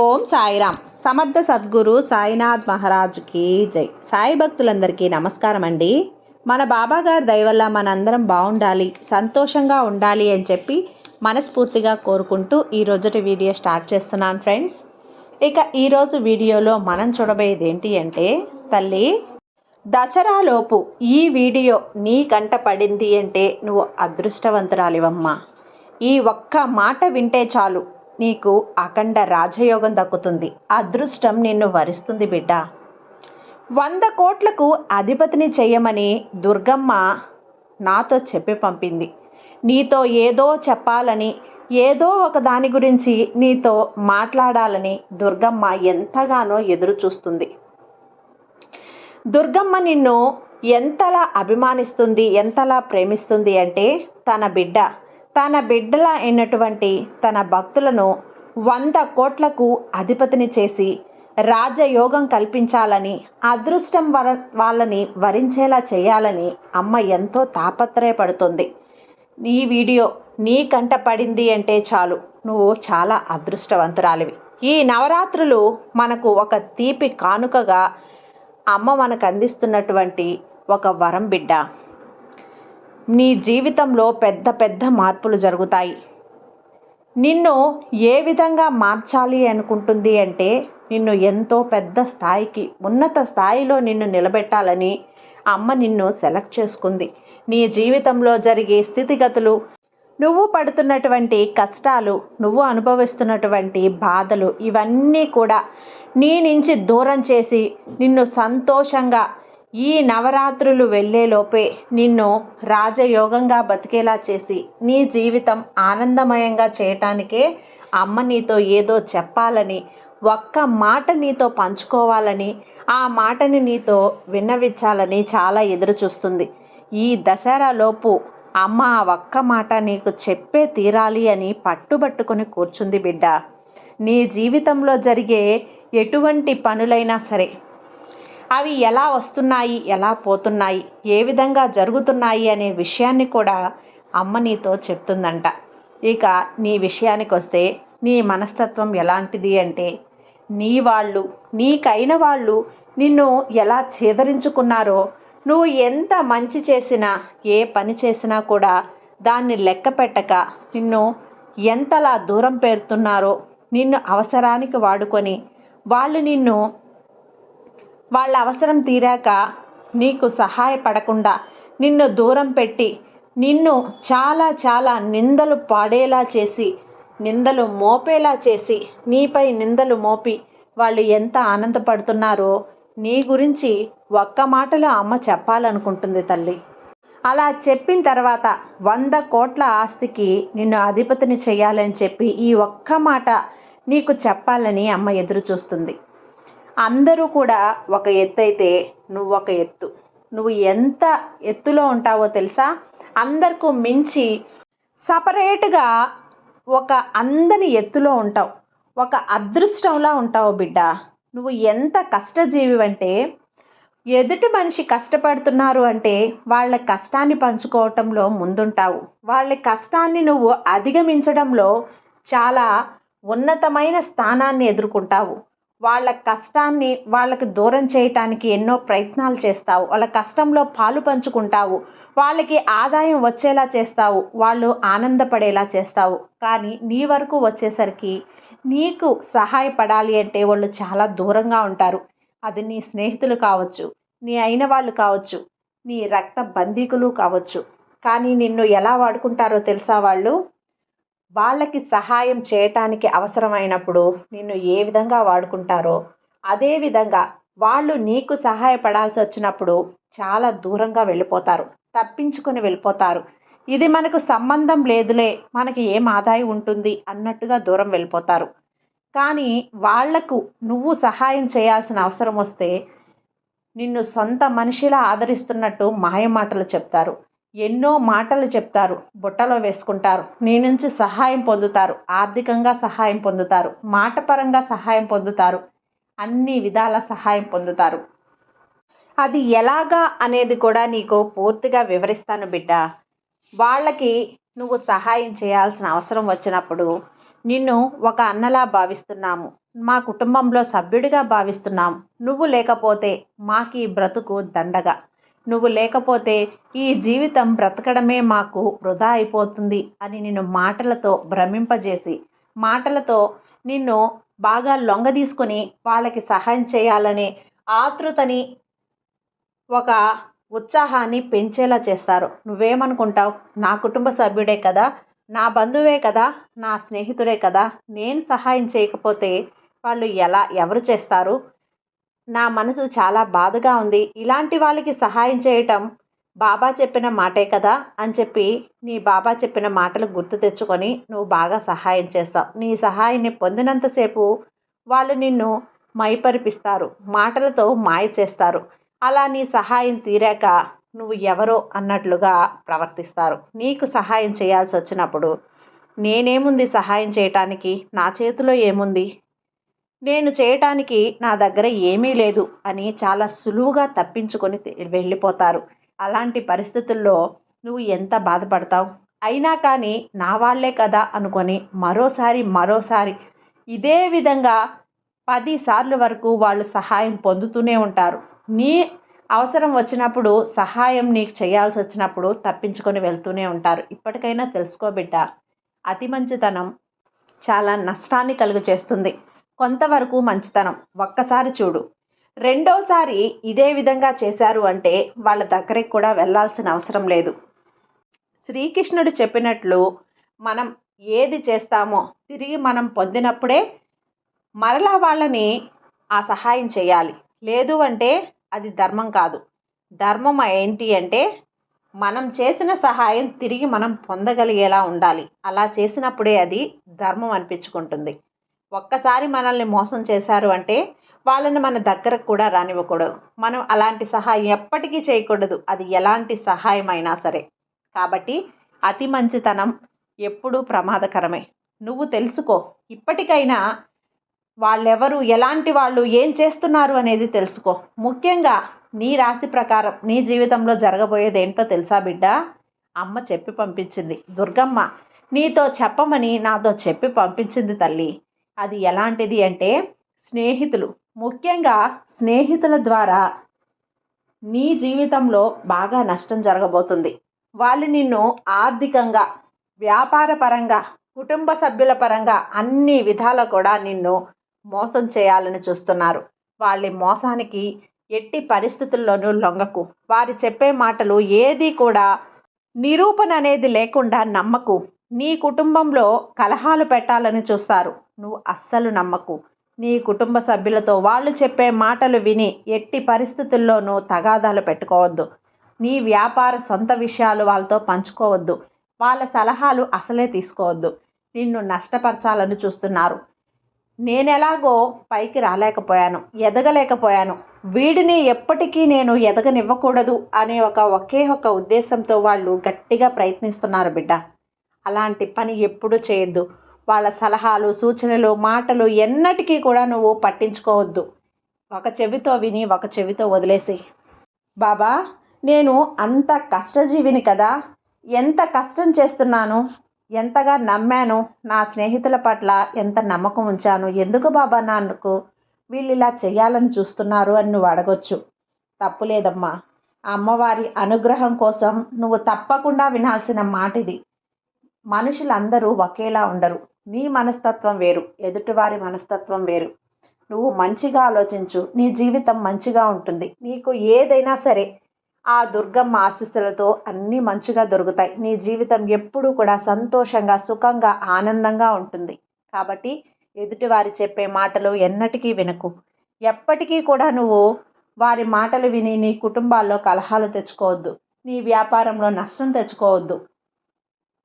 ఓం సాయిరామ్. సమర్థ సద్గురు సాయినాథ్ మహారాజుకి జై. సాయి భక్తులందరికీ నమస్కారం అండి. మన బాబాగారి దయవల్ల మనందరం బాగుండాలి సంతోషంగా ఉండాలి అని చెప్పి మనస్ఫూర్తిగా కోరుకుంటూ ఈ రోజుటి వీడియో స్టార్ట్ చేస్తున్నాను ఫ్రెండ్స్. ఇక ఈరోజు వీడియోలో మనం చూడబోయేది ఏంటి అంటే తల్లి దసరాలోపు ఈ వీడియో నీ కంట పడింది అంటే నువ్వు అదృష్టవంతురాలివమ్మా. ఈ ఒక్క మాట వింటే చాలు. నీకు అఖండ రాజయోగం దక్కుతుంది. అదృష్టం నిన్ను వరిస్తుంది బిడ్డ. వంద కోట్లకు అధిపతిని చేయమని దుర్గమ్మ నాతో చెప్పి పంపింది. నీతో ఏదో చెప్పాలని ఏదో ఒక దాని గురించి నీతో మాట్లాడాలని దుర్గమ్మ ఎంతగానో ఎదురు చూస్తుంది దుర్గమ్మ నిన్ను ఎంతలా అభిమానిస్తుంది ఎంతలా ప్రేమిస్తుంది అంటే తన బిడ్డ తన బిడ్డల అయినటువంటి తన భక్తులను వంద కోట్లకు అధిపతిని చేసి రాజయోగం కల్పించాలని అదృష్టం వర వాళ్ళని వరించేలా చేయాలని అమ్మ ఎంతో తాపత్రయపడుతుంది. ఈ వీడియో నీ కంట పడింది అంటే చాలు. నువ్వు చాలా అదృష్టవంతురాలివి. ఈ నవరాత్రులు మనకు ఒక తీపి కానుకగా అమ్మ మనకు అందిస్తున్నటువంటి ఒక వరం బిడ్డ. నీ జీవితంలో పెద్ద పెద్ద మార్పులు జరుగుతాయి. నిన్ను ఏ విధంగా మార్చాలి అనుకుంటుంది అంటే నిన్ను ఎంతో పెద్ద స్థాయికి ఉన్నత స్థాయిలో నిన్ను నిలబెట్టాలని అమ్మ నిన్ను సెలెక్ట్ చేసుకుంది. నీ జీవితంలో జరిగే స్థితిగతులు నువ్వు పడుతున్నటువంటి కష్టాలు నువ్వు అనుభవిస్తున్నటువంటి బాధలు ఇవన్నీ కూడా నీ నుంచి దూరం చేసి నిన్ను సంతోషంగా ఈ నవరాత్రులు వెళ్ళేలోపే నిన్ను రాజయోగంగా బతికేలా చేసి నీ జీవితం ఆనందమయంగా చేయటానికే అమ్మ నీతో ఏదో చెప్పాలని ఒక్క మాట నీతో పంచుకోవాలని ఆ మాటని నీతో విన్నవించాలని చాలా ఎదురు చూస్తుంది. ఈ దసరాలోపు అమ్మ ఆ ఒక్క మాట నీకు చెప్పే తీరాలి అని పట్టుబట్టుకొని కూర్చుంది బిడ్డ. నీ జీవితంలో జరిగే ఎటువంటి పనులైనా సరే అవి ఎలా వస్తున్నాయి ఎలా పోతున్నాయి ఏ విధంగా జరుగుతున్నాయి అనే విషయాన్ని కూడా అమ్మ నీతో చెప్తుందంట. ఇక నీ విషయానికి వస్తే నీ మనస్తత్వం ఎలాంటిది అంటే నీ వాళ్ళు నీకైన వాళ్ళు నిన్ను ఎలా చేదరించుకున్నారో నువ్వు ఎంత మంచి చేసినా ఏ పని చేసినా కూడా దాన్ని లెక్క పెట్టక నిన్ను ఎంతలా దూరం పెడుతున్నారో నిన్ను అవసరానికి వాడుకొని వాళ్ళు నిన్ను వాళ్ళ అవసరం తీరాక నీకు సహాయపడకుండా నిన్ను దూరం పెట్టి నిన్ను చాలా చాలా నిందలు పాడేలా చేసి నిందలు మోపేలా చేసి నీపై నిందలు మోపి వాళ్ళు ఎంత ఆనందపడుతున్నారో నీ గురించి ఒక్క మాటలో అమ్మ చెప్పాలనుకుంటుంది తల్లి. అలా చెప్పిన తర్వాత వంద కోట్ల ఆస్తికి నిన్ను అధిపతిని చేయాలని చెప్పి ఈ ఒక్క మాట నీకు చెప్పాలని అమ్మ ఎదురు చూస్తుంది అందరూ కూడా ఒక ఎత్తు అయితే నువ్వు ఒక ఎత్తు. నువ్వు ఎంత ఎత్తులో ఉంటావో తెలుసా? అందరికీ మించి సపరేట్గా ఒక అందని ఎత్తులో ఉంటావు. ఒక అదృష్టంలా ఉంటావు బిడ్డ. నువ్వు ఎంత కష్టజీవి అంటే ఎదుటి మనిషి కష్టపడుతున్నారు అంటే వాళ్ళ కష్టాన్ని పంచుకోవటంలో ముందుంటావు. వాళ్ళ కష్టాన్ని నువ్వు అధిగమించడంలో చాలా ఉన్నతమైన స్థానాన్ని ఎదుర్కొంటావు. వాళ్ళ కష్టాన్ని వాళ్ళకి దూరం చేయటానికి ఎన్నో ప్రయత్నాలు చేస్తావు. వాళ్ళ కష్టంలో పాలు పంచుకుంటావు. వాళ్ళకి ఆదాయం వచ్చేలా చేస్తావు. వాళ్ళు ఆనందపడేలా చేస్తావు. కానీ నీ వరకు వచ్చేసరికి నీకు సహాయపడాలి అంటే వాళ్ళు చాలా దూరంగా ఉంటారు. అది నీ స్నేహితులు కావచ్చు నీ అయిన వాళ్ళు కావచ్చు నీ రక్త బంధీకులు కావచ్చు. కానీ నిన్ను ఎలా వాడుకుంటారో తెలుసా వాళ్ళు? వాళ్ళకి సహాయం చేయటానికి అవసరమైనప్పుడు నిన్ను ఏ విధంగా వాడుకుంటారో అదే విధంగా వాళ్ళు నీకు సహాయపడాల్సి వచ్చినప్పుడు చాలా దూరంగా వెళ్ళిపోతారు తప్పించుకొని వెళ్ళిపోతారు. ఇది మనకు సంబంధం లేదులే మనకి ఏం ఆదాయం ఉంటుంది అన్నట్టుగా దూరం వెళ్ళిపోతారు. కానీ వాళ్ళకు నువ్వు సహాయం చేయాల్సిన అవసరం వస్తే నిన్ను సొంత మనిషిలా ఆదరిస్తున్నట్టు మాయమాటలు చెప్తారు. ఎన్నో మాటలు చెప్తారు బుట్టలో వేసుకుంటారు నీ నుంచి సహాయం పొందుతారు ఆర్థికంగా సహాయం పొందుతారు మాటపరంగా సహాయం పొందుతారు అన్ని విధాల సహాయం పొందుతారు. అది ఎలాగా అనేది కూడా నీకు పూర్తిగా వివరిస్తాను బిడ్డ. వాళ్ళకి నువ్వు సహాయం చేయాల్సిన అవసరం వచ్చినప్పుడు నిన్ను ఒక అన్నలా భావిస్తున్నాము. మా కుటుంబంలో సభ్యుడిగా భావిస్తున్నాం నువ్వు లేకపోతే మాకు ఈ బ్రతుకు దండగా. నువ్వు లేకపోతే ఈ జీవితం బ్రతకడమే మాకు వృధా అయిపోతుంది అని నిన్ను మాటలతో భ్రమింపజేసి మాటలతో నిన్ను బాగా లొంగ తీసుకొని వాళ్ళకి సహాయం చేయాలనే ఆతృతని ఒక ఉత్సాహాన్ని పెంచేలా చేస్తారు. నువ్వేమనుకుంటావు? నా కుటుంబ సభ్యుడే కదా నా బంధువే కదా నా స్నేహితుడే కదా నేను సహాయం చేయకపోతే వాళ్ళు ఎలా ఎవరు చేస్తారు? నా మనసు చాలా బాధగా ఉంది. ఇలాంటి వాళ్ళకి సహాయం చేయటం బాబా చెప్పిన మాటే కదా అని చెప్పి నీ బాబా చెప్పిన మాటలు గుర్తు తెచ్చుకొని నువ్వు బాగా సహాయం చేస్తావు. నీ సహాయాన్ని పొందినంతసేపు వాళ్ళు నిన్ను మైపరిపిస్తారు. మాటలతో మాయ చేస్తారు. అలా నీ సహాయం తీరాక నువ్వు ఎవరో అన్నట్లుగా ప్రవర్తిస్తారు. నీకు సహాయం చేయాల్సి వచ్చినప్పుడు నేనేముంది సహాయం చేయటానికి? నా చేతిలో ఏముంది? నేను చేయటానికి నా దగ్గర ఏమీ లేదు అని చాలా సులువుగా తప్పించుకొని వెళ్ళిపోతారు. అలాంటి పరిస్థితుల్లో నువ్వు ఎంత బాధపడతావు? అయినా కానీ నా వాళ్ళే కదా అనుకొని మరోసారి మరోసారి ఇదే విధంగా పదిసార్లు వరకు వాళ్ళు సహాయం పొందుతూనే ఉంటారు. నీ అవసరం వచ్చినప్పుడు సహాయం నీకు చేయాల్సి వచ్చినప్పుడు తప్పించుకొని వెళ్తూనే ఉంటారు. ఇప్పటికైనా తెలుసుకోబిడ్డ అతి మంచితనం చాలా నష్టాన్ని కలుగు చేస్తుంది కొంతవరకు మంచితనం. ఒక్కసారి చూడు. రెండోసారి ఇదే విధంగా చేశారు అంటే వాళ్ళ దగ్గరికి కూడా వెళ్ళాల్సిన అవసరం లేదు. శ్రీకృష్ణుడు చెప్పినట్లు మనం ఏది చేస్తామో తిరిగి మనం పొందినప్పుడే మరలా వాళ్ళని ఆ సహాయం చేయాలి. లేదు అంటే అది ధర్మం కాదు. ధర్మం ఏంటి అంటే మనం చేసిన సహాయం తిరిగి మనం పొందగలిగేలా ఉండాలి. అలా చేసినప్పుడే అది ధర్మం అనిపించుకుంటుంది. ఒక్కసారి మనల్ని మోసం చేశారు అంటే వాళ్ళని మన దగ్గరకు కూడా రానివ్వకూడదు. మనం అలాంటి సహాయం ఎప్పటికీ చేయకూడదు. అది ఎలాంటి సహాయం అయినా సరే. కాబట్టి అతి మంచితనం ఎప్పుడూ ప్రమాదకరమే. నువ్వు తెలుసుకో. ఇప్పటికైనా వాళ్ళెవరు ఎలాంటి వాళ్ళు ఏం చేస్తున్నారు అనేది తెలుసుకో. ముఖ్యంగా నీ రాశి ప్రకారం నీ జీవితంలో జరగబోయేది ఏంటో తెలుసా బిడ్డ? అమ్మ చెప్పి పంపించింది. దుర్గమ్మ నీతో చెప్పమని నాతో చెప్పి పంపించింది తల్లి. అది ఎలాంటిది అంటే స్నేహితులు. ముఖ్యంగా స్నేహితుల ద్వారా నీ జీవితంలో బాగా నష్టం జరగబోతుంది. వాళ్ళు నిన్ను ఆర్థికంగా వ్యాపార పరంగా కుటుంబ సభ్యుల పరంగా అన్ని విధాల కూడా నిన్ను మోసం చేయాలని చూస్తున్నారు. వాళ్ళ మోసానికి ఎట్టి పరిస్థితుల్లోనూ లొంగకు. వారు చెప్పే మాటలు ఏది కూడా నిరూపణ అనేది లేకుండా నమ్మకు. నీ కుటుంబంలో కలహాలు పెట్టాలని చూస్తారు. నువ్వు అస్సలు నమ్మకు. నీ కుటుంబ సభ్యులతో వాళ్ళు చెప్పే మాటలు విని ఎట్టి పరిస్థితుల్లోనూ తగాదాలు పెట్టుకోవద్దు. నీ వ్యాపార సొంత విషయాలు వాళ్ళతో పంచుకోవద్దు. వాళ్ళ సలహాలు అసలే తీసుకోవద్దు. నిన్ను నష్టపరచాలని చూస్తున్నారు. నేనెలాగో పైకి రాలేకపోయాను ఎదగలేకపోయాను. వీడిని ఎప్పటికీ నేను ఎదగనివ్వకూడదు అనే ఒక ఒకే ఒక ఉద్దేశంతో వాళ్ళు గట్టిగా ప్రయత్నిస్తున్నారు బిడ్డ. అలాంటి పని ఎప్పుడు చేయొద్దు. వాళ్ళ సలహాలు సూచనలు మాటలు ఎన్నటికీ కూడా నువ్వు పట్టించుకోవద్దు. ఒక చెవితో విని ఒక చెవితో వదిలేసి బాబా నేను అంత కష్టజీవిని కదా ఎంత కష్టం చేస్తున్నాను ఎంతగా నమ్మాను నా స్నేహితుల పట్ల ఎంత నమ్మకం ఉంచాను ఎందుకు బాబా నాకు వీళ్ళు ఇలా చేయాలని చూస్తున్నారు అని నువ్వు అడగొచ్చు. తప్పులేదమ్మా అమ్మవారి అనుగ్రహం కోసం నువ్వు తప్పకుండా వినాల్సిన మాట ఇది మనుషులందరూ ఒకేలా ఉండరు. నీ మనస్తత్వం వేరు ఎదుటివారి మనస్తత్వం వేరు. నువ్వు మంచిగా ఆలోచించు నీ జీవితం మంచిగా ఉంటుంది. నీకు ఏదైనా సరే ఆ దుర్గమ్మ ఆశీస్సులతో అన్నీ మంచిగా దొరుకుతాయి. నీ జీవితం ఎప్పుడూ కూడా సంతోషంగా సుఖంగా ఆనందంగా ఉంటుంది. కాబట్టి ఎదుటివారి చెప్పే మాటలు ఎన్నటికీ వినకు. ఎప్పటికీ కూడా నువ్వు వారి మాటలు విని నీ కుటుంబాల్లో కలహాలు తెచ్చుకోవద్దు. నీ వ్యాపారంలో నష్టం తెచ్చుకోవద్దు.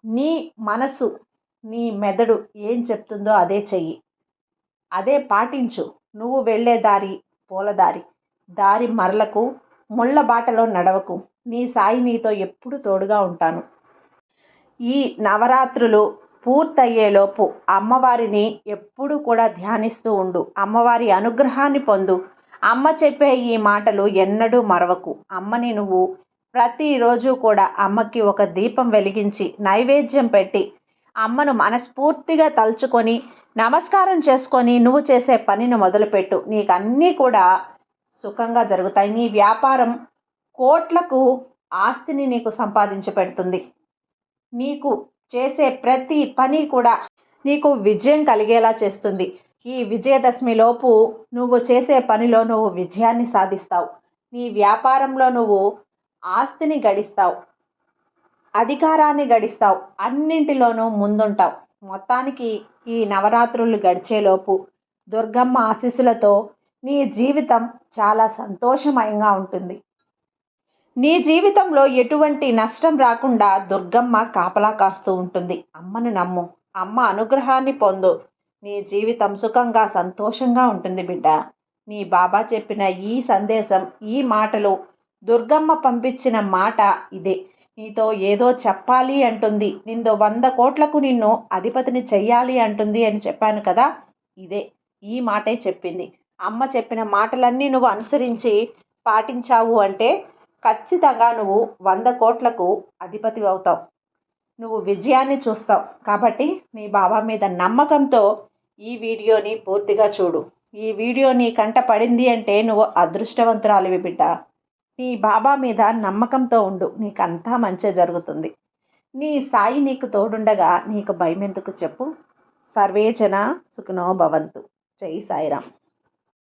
నీ మనసు నీ మెదడు ఏం చెప్తుందో అదే చెయ్యి. అదే పాటించు. నువ్వు వెళ్ళే దారి పూలదారి దారి. మరలకు ముళ్ళ బాటలో నడవకు. నీ సాయి నీతో ఎప్పుడు తోడుగా ఉంటాను. ఈ నవరాత్రులు పూర్తయ్యేలోపు అమ్మవారిని ఎప్పుడు కూడా ధ్యానిస్తూ ఉండు. అమ్మవారి అనుగ్రహాన్ని పొందు. అమ్మ చెప్పే ఈ మాటలు ఎన్నడూ మరవకు. అమ్మని నువ్వు ప్రతిరోజు కూడా అమ్మకి ఒక దీపం వెలిగించి నైవేద్యం పెట్టి అమ్మను మనస్ఫూర్తిగా తలుచుకొని నమస్కారం చేసుకొని నువ్వు చేసే పనిని మొదలుపెట్టు. నీకు అన్నీ కూడా సుఖంగా జరుగుతాయి. నీ వ్యాపారం కోట్లకు ఆస్తిని నీకు సంపాదించి పెడుతుంది. నీకు చేసే ప్రతి పని కూడా నీకు విజయం కలిగేలా చేస్తుంది. ఈ విజయదశమిలోపు నువ్వు చేసే పనిలో నువ్వు విజయాన్ని సాధిస్తావు. నీ వ్యాపారంలో నువ్వు ఆస్తిని గడిస్తావు. అధికారాన్ని గడిస్తావు. అన్నింటిలోనూ ముందుంటావు. మొత్తానికి ఈ నవరాత్రులు గడిచేలోపు దుర్గమ్మ ఆశీస్సులతో నీ జీవితం చాలా సంతోషమయంగా ఉంటుంది. నీ జీవితంలో ఎటువంటి నష్టం రాకుండా దుర్గమ్మ కాపలా కాస్తూ ఉంటుంది. అమ్మను నమ్ము. అమ్మ అనుగ్రహాన్ని పొందు. నీ జీవితం సుఖంగా సంతోషంగా ఉంటుంది బిడ్డ. నీ బాబా చెప్పిన ఈ సందేశం ఈ మాటలు దుర్గమ్మ పంపించిన మాట ఇదే. నీతో ఏదో చెప్పాలి అంటుంది. నిందో వంద కోట్లకు నిన్ను అధిపతిని చెయ్యాలి అంటుంది అని చెప్పాను కదా? ఇదే ఈ మాటే చెప్పింది. అమ్మ చెప్పిన మాటలన్నీ నువ్వు అనుసరించి పాటించావు అంటే ఖచ్చితంగా నువ్వు వంద కోట్లకు అధిపతి అవుతావు. నువ్వు విజయాన్ని చూస్తావు. కాబట్టి నీ బాబా మీద నమ్మకంతో ఈ వీడియోని పూర్తిగా చూడు. ఈ వీడియో నీ కంట పడింది అంటే నువ్వు అదృష్టవంతురాలివి బిడ్డ. నీ బాబా మీద నమ్మకంతో ఉండు. నీకంతా మంచి జరుగుతుంది. నీ సాయి నీకు తోడుండగా నీకు భయమెందుకు చెప్పు? సర్వేజన సుఖినో భవంతు. జై సాయిరామ్.